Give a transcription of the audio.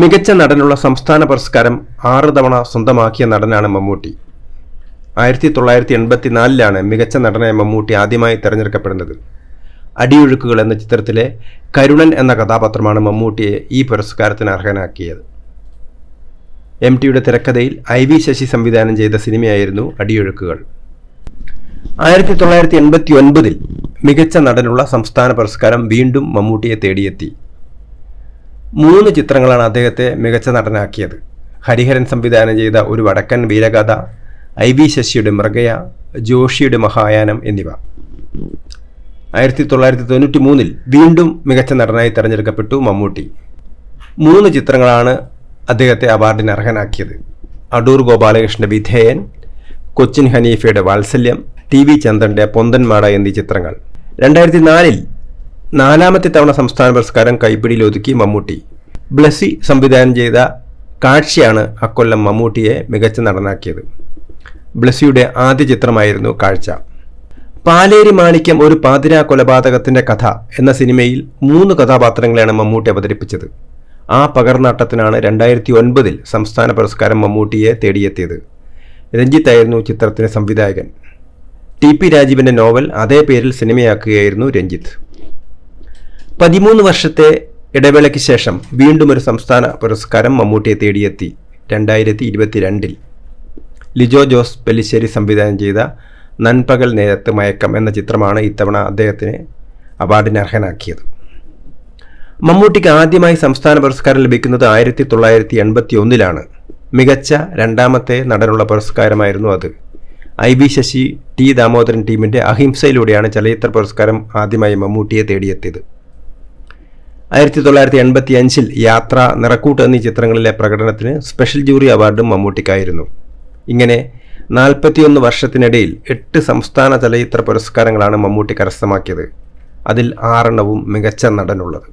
മികച്ച നടനുള്ള സംസ്ഥാന പുരസ്കാരം ആറ് തവണ സ്വന്തമാക്കിയ നടനാണ് മമ്മൂട്ടി. ആയിരത്തി തൊള്ളായിരത്തി എൺപത്തിനാലിലാണ് മികച്ച നടനായ മമ്മൂട്ടി ആദ്യമായി തിരഞ്ഞെടുക്കപ്പെടുന്നത്. അടിയൊഴുക്കുകൾ എന്ന ചിത്രത്തിലെ കരുണൻ എന്ന കഥാപാത്രമാണ് മമ്മൂട്ടിയെ ഈ പുരസ്കാരത്തിന് അർഹനാക്കിയത്. എം ടിയുടെ തിരക്കഥയിൽ ഐ വി ശശി സംവിധാനം ചെയ്ത സിനിമയായിരുന്നു അടിയൊഴുക്കുകൾ. ആയിരത്തി തൊള്ളായിരത്തി എൺപത്തി ഒൻപതിൽ മികച്ച നടനുള്ള സംസ്ഥാന പുരസ്കാരം വീണ്ടും മമ്മൂട്ടിയെ തേടിയെത്തി. മൂന്ന് ചിത്രങ്ങളാണ് അദ്ദേഹത്തെ മികച്ച നടനാക്കിയത്. ഹരിഹരൻ സംവിധാനം ചെയ്ത ഒരു വടക്കൻ വീരകഥ ഐ വി ശശിയുടെ മൃഗയ ജോഷിയുടെ മഹായാനം എന്നിവ. ആയിരത്തി തൊള്ളായിരത്തി തൊണ്ണൂറ്റി മൂന്നിൽ വീണ്ടും മികച്ച നടനായി തിരഞ്ഞെടുക്കപ്പെട്ടു മമ്മൂട്ടി. മൂന്ന് ചിത്രങ്ങളാണ് അദ്ദേഹത്തെ അവാർഡിന് അർഹനാക്കിയത്. അടൂർ ഗോപാലകൃഷ്ണന്റെ വിധേയൻ കൊച്ചിൻ ഹനീഫയുടെ വാത്സല്യം ടി വി ചന്ദ്രന്റെ പൊന്തൻമാട എന്നീ ചിത്രങ്ങൾ. രണ്ടായിരത്തി നാലിൽ നാലാമത്തെ തവണ സംസ്ഥാന പുരസ്കാരം കൈപ്പിടിയിലൊതുക്കി മമ്മൂട്ടി. ബ്ലസ്സി സംവിധാനം ചെയ്ത കാഴ്ചയാണ് അക്കൊല്ലം മമ്മൂട്ടിയെ മികച്ച നടനാക്കിയത്. ബ്ലസ്സിയുടെ ആദ്യ ചിത്രമായിരുന്നു കാഴ്ച. പാലേരി മാണിക്യം ഒരു പാതിരാ കൊലപാതകത്തിന്റെ കഥ എന്ന സിനിമയിൽ മൂന്ന് കഥാപാത്രങ്ങളെയാണ് മമ്മൂട്ടി അവതരിപ്പിച്ചത്. ആ പകർന്നാട്ടത്തിനാണ് രണ്ടായിരത്തി ഒൻപതിൽ സംസ്ഥാന പുരസ്കാരം മമ്മൂട്ടിയെ തേടിയെത്തിയത്. രഞ്ജിത്തായിരുന്നു ചിത്രത്തിന് സംവിധായകൻ. ടി പി രാജീവിന്റെ നോവൽ അതേ പേരിൽ സിനിമയാക്കുകയായിരുന്നു രഞ്ജിത്ത്. പതിമൂന്ന് വർഷത്തെ ഇടവേളയ്ക്ക് ശേഷം വീണ്ടും ഒരു സംസ്ഥാന പുരസ്കാരം മമ്മൂട്ടിയെ തേടിയെത്തി. രണ്ടായിരത്തി ഇരുപത്തിരണ്ടിൽ ലിജോ ജോസ് പെല്ലിശ്ശേരി സംവിധാനം ചെയ്ത നൻപകൽ നേരത്ത് മയക്കം എന്ന ചിത്രമാണ് ഇത്തവണ അദ്ദേഹത്തിന് അവാർഡിന് അർഹനാക്കിയത്. മമ്മൂട്ടിക്ക് ആദ്യമായി സംസ്ഥാന പുരസ്കാരം ലഭിക്കുന്നത് ആയിരത്തി തൊള്ളായിരത്തി എൺപത്തി ഒന്നിലാണ് മികച്ച രണ്ടാമത്തെ നടനുള്ള പുരസ്കാരമായിരുന്നു അത്. I B Sasi T Damodaran ടീമിന്റെ അഹിംസയിലൂടെയാണ് ചലച്ചിത്ര പുരസ്കാരം ആദ്യമായി മമ്മൂട്ടിയെ തേടിയെത്തിയത്. ആയിരത്തി തൊള്ളായിരത്തി എൺപത്തി അഞ്ചിൽ യാത്ര നിറക്കൂട്ട് എന്നീ ചിത്രങ്ങളിലെ പ്രകടനത്തിന് സ്പെഷ്യൽ ജൂറി അവാർഡും മമ്മൂട്ടിക്കായിരുന്നു. ഇങ്ങനെ നാൽപ്പത്തിയൊന്ന് വർഷത്തിനിടയിൽ എട്ട് സംസ്ഥാന ചലച്ചിത്ര പുരസ്കാരങ്ങളാണ് മമ്മൂട്ടി കരസ്ഥമാക്കിയത്. അതിൽ ആറെണ്ണവും മികച്ച നടനുള്ളത്.